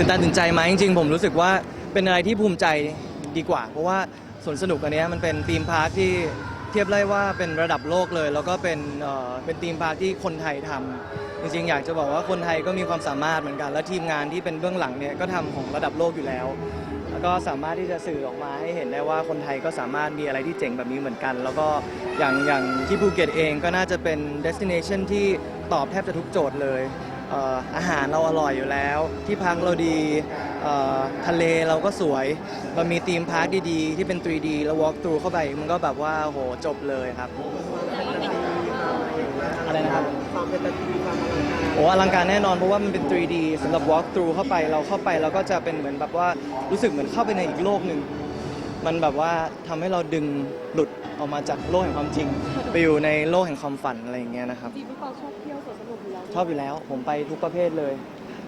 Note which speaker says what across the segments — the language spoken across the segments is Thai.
Speaker 1: ตื่นตาตื่นใจไหมจริงๆ ผมรู้สึกว่าเป็นอะไรที่ภูมิใจดีกว่า เพราะว่าสวนสนุกอันเนี้ยมันเป็นธีมพาร์คที่เทียบได้ว่าเป็นระดับโลกเลย แล้วก็เป็นเอ่อเป็นธีมพาร์คที่คนไทยทำจริงๆ อยากจะบอกว่าคนไทยก็มีความสามารถเหมือนกัน และทีมงานที่เป็นเบื้องหลังเนี่ยก็ทำของระดับโลกอยู่แล้ว แล้วก็สามารถที่จะสื่อออกมาให้เห็นได้ว่าคนไทยก็สามารถมีอะไรที่เจ๋งแบบนี้เหมือนกัน แล้วก็อย่างอย่างที่ภูเก็ตเองก็น่าจะเป็น destination ที่ตอบแทบจะทุกโจทย์เลย อาหารเราอร่อยอยู่แล้ว ที่พักเราดีทะเลเราก็สวยเรามีธีมพาร์คดีๆ ที่เป็น 3D แล้ว walk through เข้าไปมันก็แบบว่าโหจบเลยครับอะไรนะครับโอ้อลังการแน่นอนเพราะว่ามันเป็น 3D สำหรับ walk through เข้าไปเราเข้าไปเราก็จะเป็นเหมือนแบบว่ารู้สึกเหมือนเข้าไปในอีกโลกหนึ่งมันแบบว่าทำให้เราดึงหลุดออกมาจากโลกแห่งความจริง ไปอยู่ในโลกแห่งความฝันอะไรอย่างเงี้ยนะครับ
Speaker 2: จริงพี่ปอชอบเที่ยวสวนสนุก
Speaker 1: ชอบอยู่แล้ว ผมไปทุกประเภทเลย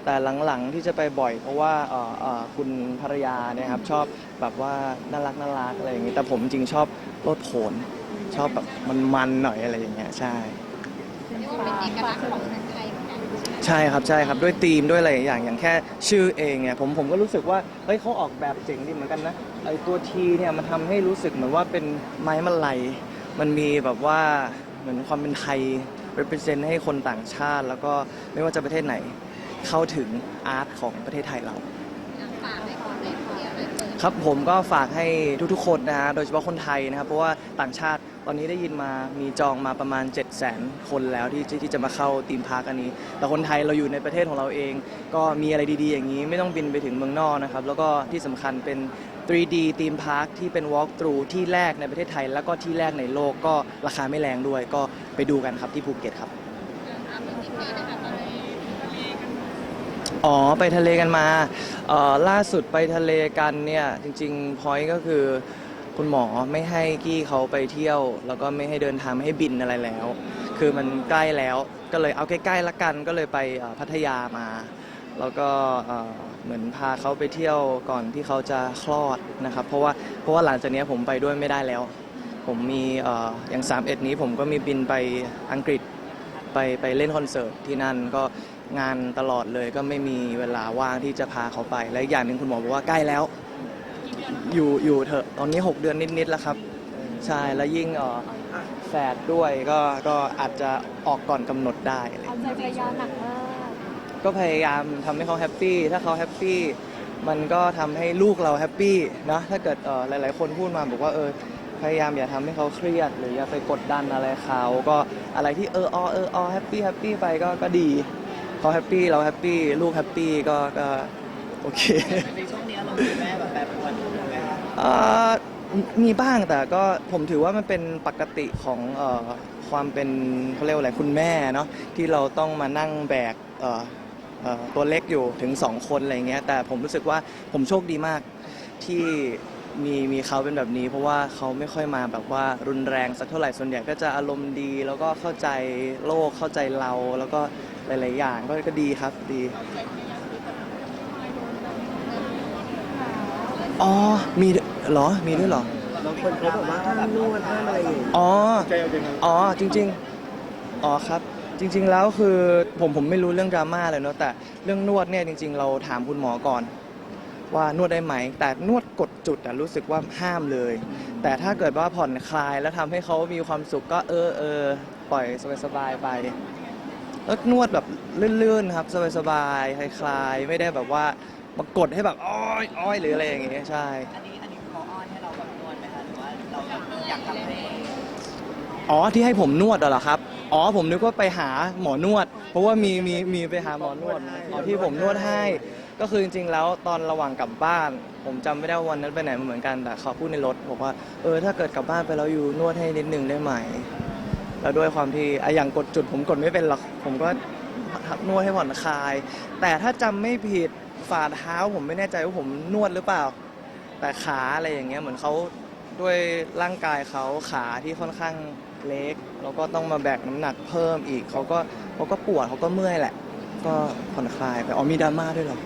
Speaker 1: แต่หลังๆที่จะไปบ่อย เพราะว่าเอ่อเอ่อคุณภรรยาเนี่ยครับชอบแบบว่าน่ารักน่ารักอะไรอย่างงี้ แต่ผมจริงชอบโลดโผนชอบแบบมันๆหน่อยอะไรอย่างเงี้ยใช่
Speaker 3: เรียกว่าเป็นเอกลักษณ์ของเมืองไทยเหมือนกัน
Speaker 1: ใช่ครับใช่ครับด้วยธีมด้วยอะไรอย่างอย่างแค่ชื่อเองเนี่ยผมผมก็รู้สึกว่าเฮ้ยเขาออกแบบเจ๋งดีเหมือนกันนะไอตัวทีเนี่ยมันทำให้รู้สึกเหมือนว่าเป็นไม้มะลัยมันมีแบบว่าเหมือนความเป็นไทย represent ให้คนต่างชาติ แล้วก็ไม่ว่าจะประเทศไหนเข้าถึงอาร์ตของประเทศไทยเรา
Speaker 3: ฝากให้คนในเที่ยวเลยเปิด
Speaker 1: ครับผมก็ฝากให้ทุกๆ คนนะฮะโดยเฉพาะคนไทยนะครับ เพราะว่าต่างชาติต อนนี้ได้ยินมามีจองมาประมาณ 7 0 0 0 0 0 คนแล้วที่ที่ที่จะมาเข้าทีมพาร์คอันนี้ แต่คนไทยเราอยู่ในประเทศของเราเอง ก็มีอะไรดีๆ อย่างนี้ไม่ต้องบินไปถึงเมืองนอกนะครับ แล้วก็ที่สำคัญเป็น 3D ทีมพาร์คที่เป็น walk through ที่แรกในประเทศไทย แล้วก็ที่แรกในโลกก็ราคาไม่แรงด้วย ก็ไปดูกันครับที่ภูเก็ตครับ
Speaker 3: อาเป็นที่นี่นะคะตอนนี้
Speaker 1: อ๋อไปทะเลกันมาเอ่อล่าสุดไปทะเลกันเนี่ยจริงๆพอยก็คือ คุณหมอไม่ให้กี้เขาไปเที่ยว แล้วก็ไม่ให้เดินทางไม่ให้บินอะไรแล้ว คือมันใกล้แล้วก็เลยเอาใกล้ๆละกันก็เลยไปเอ่อพัทยามา แล้วก็เอ่อเหมือนพาเขาไปเที่ยวก่อนที่เขาจะคลอดนะครับ เพราะว่าเพราะว่าหลังจากเนี้ยผมไปด้วยไม่ได้แล้ว ผมมีเอ่ออย่าง 3 1 นี้ผมก็มีบินไปอังกฤษไปไปเล่นคอนเสิร์ตที่นั่นก็งานตลอดเลยก็ไม่มีเวลาว่างที่จะพาเขาไป และอีกอย่างหนึ่งคุณหมอบอกว่าใกล้แล้ว อยู่อยู่เถอะตอนนี้ 6 เดือนนิดๆแล้วครับ ใช่แล้วยิ่งเอ่อแฝดด้วยก็ก็อาจจะออกก่อนกำหนดได้อะไร
Speaker 2: เอาใจภรรยาหนักมาก
Speaker 1: ก็พยายามทำให้เขาแฮปปี้ถ้าเขาแฮปปี้มันก็ทำให้ลูกเราแฮปปี้นะถ้าเกิดเอ่อหลาย ๆ คนพูดมาบอกว่าเออพยายามอย่าทำให้เขาเครียด หรืออย่าไปกดดันอะไรเขาก็อะไรที่เอออเอออแฮปปี้แฮปปี้ไปก็ก็ดีเขาแฮปปี้เราแฮปปี้ลูกแฮปปี้ก็ก็โอเค
Speaker 4: ในช่วงนี้เรามีแม่แบบ
Speaker 1: เอ่อมีบ้างแต่ก็ผมถือว่ามันเป็นปกติของเออความเป็นเขาเรียกว่าอะไรคุณแม่เนาะที่เราต้องมานั่งแบกเอ่อเอ่อตัวเล็กอยู่ถึง 2 คนอะไรเงี้ยแต่ผมรู้สึกว่าผมโชคดีมากที่มีมีเขาเป็นแบบนี้ เพราะว่าเขาไม่ค่อยมาแบบว่ารุนแรงสักเท่าไหร่ส่วนใหญ่ก็จะอารมณ์ดี แล้วก็เข้าใจโลกเข้าใจเราแล้วก็หลาย ๆ อย่างก็ก็ดีครับดี ด้วยเหรอ มีด้วยเหรอ
Speaker 4: บางคนเขาบอกว่าห้ามนวดห้ามอะไรอย่างเงี้ย
Speaker 1: อ๋อ
Speaker 4: ใจเอาใจครับ
Speaker 1: อ๋อจริงๆ อ๋อครับ จริง ๆ แล้วคือผมผมไม่รู้เรื่องดราม่าเลยเนาะแต่เรื่องนวดเนี่ยจริง ๆ เราถามคุณหมอก่อน ว่านวดได้ไหม แต่นวดกดจุดอะรู้สึกว่าห้ามเลย แต่ถ้าเกิดว่าผ่อนคลายแล้วทำให้เขามีความสุขก็เออเออปล่อยสบายๆไปแล้วนวดแบบลื่นๆครับสบายๆคลายๆไม่ได้แบบว่า มากดให้แบบอ้อยอ้อยหรืออะไรอย่างเงี้ยใช่
Speaker 4: อันนี้อันนี้เขาอ้อนให้เราแบบนวดไหมคะหรือว่าเราแบบอยากทำให้
Speaker 1: อ๋อที่ให้ผมนวดเหรอครับ อ๋อผมนึกว่าไปหาหมอนวด เพราะว่ามีมีมีไปหาหมอนวดอ๋อที่ผมนวดให้ ก็คือจริงๆแล้วตอนระหว่างกลับบ้าน ผมจำไม่ได้ว่าวันนั้นไปไหนมาเหมือนกันแต่เขาพูดในรถบอกว่าเออถ้าเกิดกลับบ้านไปแล้วอยู่นวดให้นิดนึงได้ไหมแล้วด้วยความที่อะอย่างกดจุดผมกดไม่เป็นหรอกผมก็นวดให้ผ่อนคลาย แต่ถ้าจำไม่ผิด ฝ่าเท้าผมไม่แน่ใจว่าผมนวดหรือเปล่า แต่ขาอะไรอย่างเงี้ยเหมือนเขาด้วยร่างกายเขาขาที่ค่อนข้างเล็กแล้วก็ต้องมาแบกน้ำหนักเพิ่มอีกเขาก็เขาก็ปวดเขาก็เมื่อยแหละ ก็ผ่อนคลายไปอ๋อมีดราม่าด้วยเหรอ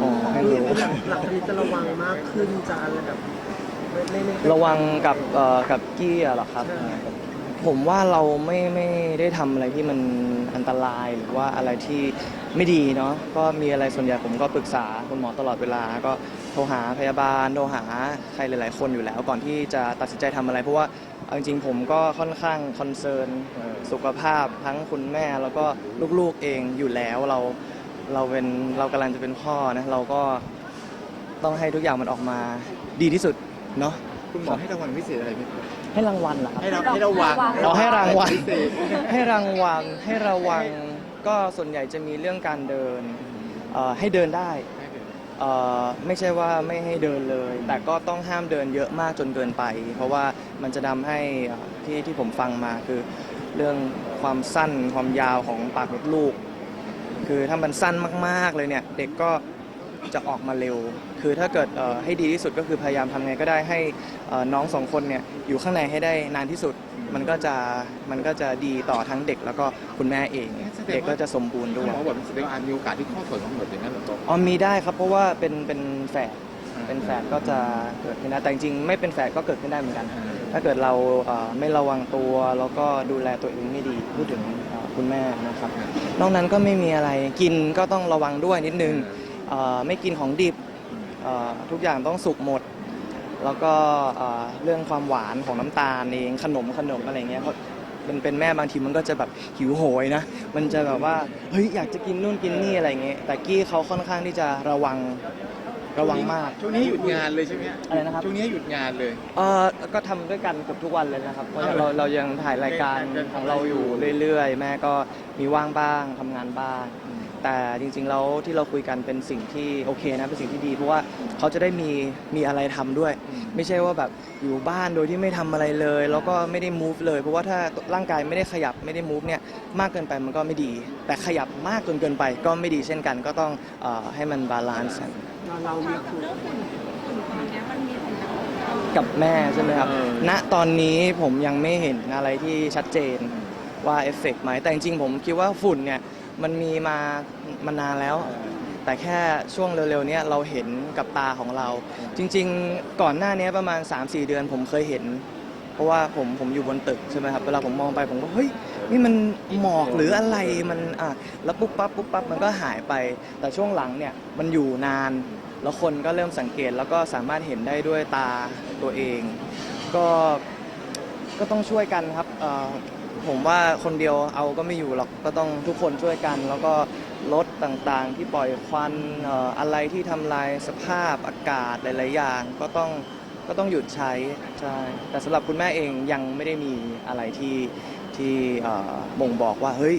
Speaker 1: อ๋อไม่รู้
Speaker 4: หลังหลังจากนี้จะระวังมากขึ้นจะอะไรแบบไม่ไม่ไม่
Speaker 1: ระวังกับเอ่อกับกี้อะเหรอครับ
Speaker 4: ใช่
Speaker 1: ผมว่าเราไม่ไม่ได้ทำอะไรที่มันอันตรายหรือว่าอะไรที่ท ไม่ดีเนาะก็มีอะไรส่วนใหญ่ผมก็ปรึกษาคุณหมอตลอดเวลา ก็โทรหาพยาบาลโทรหาใครหลาย ๆ คนอยู่แล้ว ก่อนที่จะตัดสินใจทำอะไร เพราะว่าเอาจริงๆผมก็ค่อนข้างคอนเซิร์นสุขภาพทั้งคุณแม่แล้วก็ลูกๆเองอยู่แล้วเราเราเป็นเรากำลังจะเป็นพ่อนะเราก็ต้องให้ทุกอย่างมันออกมาดีที่สุดเนาะ
Speaker 5: คุณหมอให้รางวัลพิเศษอะไรไหมครับ
Speaker 1: ให้รางวัลเหรอครับ
Speaker 5: ให้เราให้เราวาง
Speaker 1: อ๋อให้รางวัล
Speaker 5: พิเศษ
Speaker 1: ให้รางวัลให้ระวัง ก็ส่วนใหญ่จะมีเรื่องการเดินเอ่อให้เดินได้เอ่อไม่ใช่ว่าไม่ให้เดินเลย แต่ก็ต้องห้ามเดินเยอะมากจนเกินไป เพราะว่ามันจะทำให้เอ่อที่ที่ผมฟังมาคือ เรื่องความสั้นความยาวของปากมดลูก คือถ้ามันสั้นมากๆเลยเนี่ย เด็กก็จะออกมาเร็ว คือถ้าเกิดเอ่อให้ดีที่สุดก็คือพยายามทำไงก็ได้ให้เอ่อน้องสองคนเนี่ยอยู่ข้างในให้ได้นานที่สุด มันก็จะมันก็จะดีต่อทั้งเด็กแล้วก็คุณแม่เอง เด็กก็จะสมบูรณ์
Speaker 5: คุ
Speaker 1: ด้
Speaker 5: ณ
Speaker 1: วย
Speaker 5: หมอบอกแสดงว่าอาจมีโอกาสที่ข้อส่วนของหมดอย่างนั้นเหรอครับ
Speaker 1: อ๋อมีได้ครับเพราะว่าเป็นเป็นแฝดเป็นแฝดก็จะเกิดขึ้นได้แต่จริงๆไม่เป็นแฝดก็เกิดขึ้นได้เหมือนกัน ถ้าเกิดเราเอ่อไม่ระวังตัวแล้วก็ดูแลตัวเองไม่ดีพูดถึงเอ่อคุณแม่นะครับ นอกนั้นก็ไม่มีอะไรกินก็ต้องระวังด้วยนิดนึงเอ่อไม่กินของดิบเอ่อทุกอย่างต้องสุกหมด แล้วก็เอ่อเรื่องความหวานของน้ำตาลเองขนมขนมอะไรเงี้ยเพราะเป็นเป็นแม่บางทีมันก็จะแบบหิวโหยนะ มันจะแบบว่าเฮ้ยอยากจะกินนู่นกินนี่อะไรเงี้ยแต่กี้เขาค่อนข้างที่จะระวังระวังมาก
Speaker 5: ช่วงนี้หยุดงานเลยใช่ไหมฮ
Speaker 1: อะไรนะครับ
Speaker 5: ช่วงนี้หยุดงานเลย
Speaker 1: เออก็ทำด้วยกันเกือบทุกวันเลยนะครับเพราะ
Speaker 5: เอา
Speaker 1: เราเรายังถ่ายรายการ
Speaker 5: เดินทาง
Speaker 1: ของเราอยู่เรื่อยๆ แม่ก็มีว่างบ้างทำงานบ้าง แต่จริงๆแล้วที่เราคุยกันเป็นสิ่งที่โอเคนะเป็นสิ่งที่ดี เพราะว่าเขาจะได้มีมีอะไรทำด้วย ไม่ใช่ว่าแบบอยู่บ้านโดยที่ไม่ทำอะไรเลย แล้วก็ไม่ได้ move เลย เพราะว่าถ้าร่างกายไม่ได้ขยับไม่ได้ move เนี่ยมากเกินไปมันก็ไม่ดี แต่ขยับมากจนเกินไปก็ไม่ดีเช่นกัน ก็ต้องเออให้มันบาลานซ์
Speaker 4: เราเรามีคุย
Speaker 1: กับแม่ใช่ไหมครับ
Speaker 5: เออ
Speaker 1: ณตอนนี้ผมยังไม่เห็นอะไรที่ชัดเจนว่าเอฟเฟกต์ไหม แต่จริงๆผมคิดว่าฝุ่นเนี่ย มันมีมามานานแล้ว แต่แค่ช่วงเร็วๆเนี้ยเราเห็นกับตาของเรา จริง ๆ ก่อนหน้านี้ประมาณ 3-4 เดือนผมเคยเห็น เพราะว่าผมผมอยู่บนตึกใช่ไหมครับเวลาผมมองไปผมก็เฮ้ยนี่มันหมอกหรืออะไรมันอะแล้วปุ๊บปั๊บปุ๊บปั๊บมันก็หายไป แต่ช่วงหลังเนี่ยมันอยู่นาน แล้วคนก็เริ่มสังเกตแล้วก็สามารถเห็นได้ด้วยตาตัวเอง ก็ก็ต้องช่วยกันครับเอ่อ ผมว่าคนเดียวเอาก็ไม่อยู่หรอกก็ต้องทุกคนช่วยกัน แล้วก็ลดต่างๆ ที่ปล่อยควันเอ่ออะไรที่ทำลายสภาพอากาศหลาย ๆ อย่าง ก็ต้องก็ต้องหยุดใช้ใช่แต่สำหรับคุณแม่เองยังไม่ได้มีอะไรที่ที่เอ่อบ่งบอกว่าเฮ้ย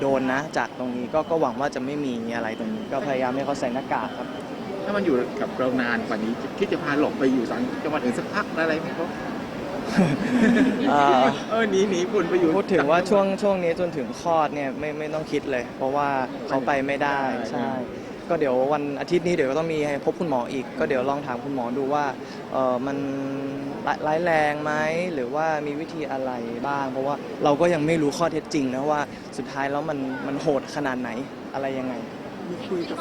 Speaker 1: โดนนะ จากตรงนี้ก็ก็หวังว่าจะไม่มีอะไรตรงนี้ ก็พยายามให้เขาใส่หน้ากากครับ
Speaker 5: ถ้ามันอยู่กับเรานานกว่านี้คิดจะพาหลบไปอยู่สังจังหวัดอื่นสักพักอะไรไหมครับ
Speaker 1: อ่อ
Speaker 5: เออหนีหนีฝุ่นไปอยู่
Speaker 1: พูดถึงว่าช่วงช่วงนี้จนถึงคลอดเนี่ยไม่ไม่ต้องคิดเลย เพราะว่าเขาไปไม่ได้ใช่ ก็เดี๋ยววันอาทิตย์นี้เดี๋ยวก็ต้องมีให้พบคุณหมออีก ก็เดี๋ยวลองถามคุณหมอดูว่าเออมันร้ายร้ายแรงไหมหรือว่ามีวิธีอะไรบ้าง เพราะว่าเราก็ยังไม่รู้ข้อเท็จจริงนะว่าสุดท้ายแล้วมันมันโหดขนาดไหนอะไรยังไง
Speaker 4: มีคุยกับ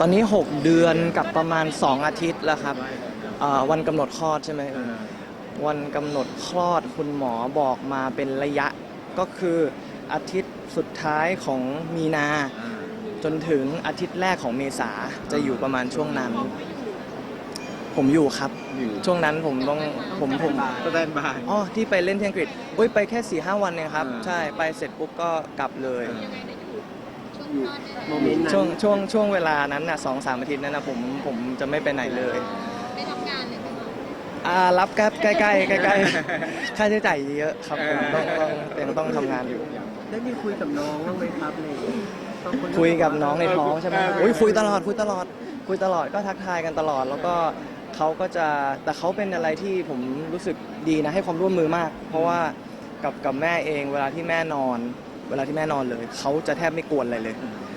Speaker 1: ตอนนี้ 6 เดือนกับประมาณ 2 อาทิตย์แล้วครับเอ่อวันกำหนดคลอดใช่ไหม
Speaker 5: เออ
Speaker 1: วันกำหนดคลอดคุณหมอบอกมาเป็นระยะ ก็คืออาทิตย์สุดท้ายของมีนา
Speaker 5: อ่า
Speaker 1: จนถึงอาทิตย์แรกของเมษาจะอยู่ประมาณช่วงนั้น ผมอยู่ครับ
Speaker 5: อยู่
Speaker 1: ช่วงนั้นผมต้องผมผม
Speaker 5: สแตนบาย
Speaker 1: อ๋อที่ไปเล่นที่อังกฤษอุ้ยไปแค่4ี่ห้าวันเองครับ
Speaker 5: อ่า
Speaker 1: ใช่ไปเสร็จปุ๊บก็กลับเลย
Speaker 3: ช่วงคลอดเนี่ย
Speaker 4: โมเมนต์นั้น
Speaker 1: ช่วงช่วงช่วงเวลานั้นน่ะสองสามอาทิตย์นั้นนะผมผมจะไม่ไปไหนเลย อ่ารับครับใกล้ๆใกล้ๆค่าใช้จ่ายเยอะครับผมต้องต้องยังต้องทำงานอยู่
Speaker 4: ได้มีคุยกับน้องบ้างไหมครับเลยบางน
Speaker 1: คุยกับน้องในท้องใช่ไหม
Speaker 5: เออ
Speaker 1: อุ้ยคุยตลอดคุยตลอด คุยตลอดก็ทักทายกันตลอด แล้วก็เขาก็จะแต่เขาเป็นอะไรที่ผมรู้สึกดีนะให้ความร่วมมือมาก เพราะว่ากับกับแม่เองเวลาที่แม่นอน เวลาที่แม่นอนเลยเขาจะแทบไม่กวนอะไรเลย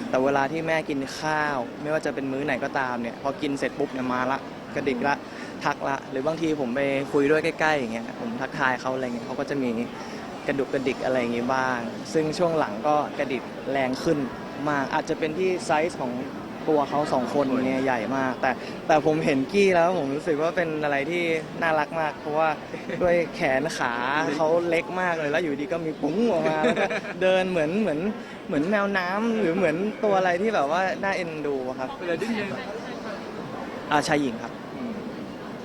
Speaker 1: แต่เวลาที่แม่กินข้าว ไม่ว่าจะเป็นมื้อไหนก็ตามเนี่ยพอกินเสร็จปุ๊บเนี่ยมาละกระดิกละ ทักละ หรือบางทีผมไปคุยด้วยใกล้ๆอย่างเงี้ยผมทักทายเขาอะไรเงี้ยเขาก็จะมีกระดุกกระดิกอะไรอย่างงี้บ้าง ซึ่งช่วงหลังก็กระดิกแรงขึ้นมากอาจจะเป็นที่ไซส์ของตัวเขาสองคนเนี่ยใหญ่มาก แต่แต่ผมเห็นกี้แล้วผมรู้สึกว่าเป็นอะไรที่น่ารักมาก เพราะว่าด้วยแขนขาเขาเล็กมากเลยแล้วอยู่ดีก็มีปุ้งออกมาแล้วก็เดินเหมือนเหมือนเหมือนแมวน้ำหรือเหมือนตัวอะไรที่แบบว่าน่าเอ็นดูครับ
Speaker 5: เวลาดิ้นยัง
Speaker 1: อาชายหญิงครับ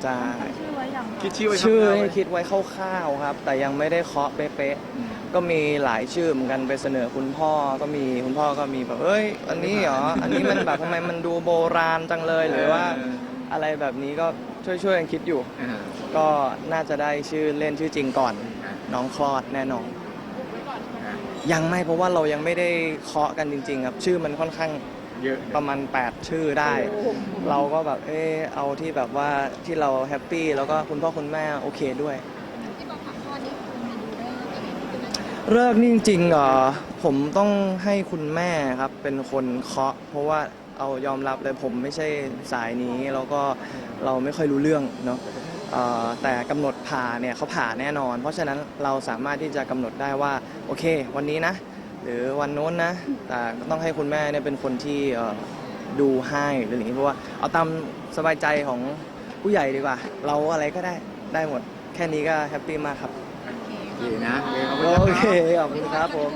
Speaker 1: จะ
Speaker 2: ชื่อไว้อย่าง
Speaker 5: คิดชื่อไว้
Speaker 1: ชื่อ
Speaker 5: คร่าวๆ
Speaker 1: นี่คิดไว้คร่าวๆครับ แต่ยังไม่ได้เคาะเป๊ะๆก็มีหลายชื่อเหมือนกันไปเสนอคุณพ่อก็มีคุณพ่อก็มีแบบเอ้ยอันนี้เหรออันนี้มันแบบทำไมมันดูโบราณจังเลยหรือว่า อะไรแบบนี้ก็ช่วยๆกันคิดอยู่
Speaker 5: อ่า
Speaker 1: ก็น่าจะได้ชื่อเล่นชื่อจริงก่อน
Speaker 5: อ่า
Speaker 1: น้องคลอดแน่นอน
Speaker 5: อ่า
Speaker 1: ยังไม่เพราะว่าเรายังไม่ได้เคาะกันจริง ๆ ครับ ชื่อมันค่อนข้าง
Speaker 5: เยอะ
Speaker 1: ประมาณ 8 ชื่อได้ เราก็แบบเออเอาที่แบบว่าที่เราแฮปปี้แล้วก็คุณพ่อคุณแม่โอเคด้วย
Speaker 3: ที่บอกผักทอดนี่คือมีดูได้ยังไงที่นั่น
Speaker 1: เลิกนี่จริงๆเอ่อผมต้องให้คุณแม่ครับเป็นคนเคาะ เพราะว่าเอายอมรับเลยผมไม่ใช่สายนี้แล้วก็เราไม่ค่อยรู้เรื่องเนาะเอ่อแต่กำหนดผ่าเนี่ยเขาผ่าแน่นอน เพราะฉะนั้นเราสามารถที่จะกำหนดได้ว่า โอเค วันนี้นะ หรือวันโน้นนะ แต่ก็ต้องให้คุณแม่เนี่ยเป็นคนที่เอ่อดูให้หรืออย่างนี้เพราะว่าเอาตามสบายใจของผู้ใหญ่ดีกว่า เราอะไรก็ได้ได้หมด แค่นี้ก็แฮปปี้มากครับ
Speaker 5: โอเคนะ
Speaker 1: โอเคขอบคุณครับผม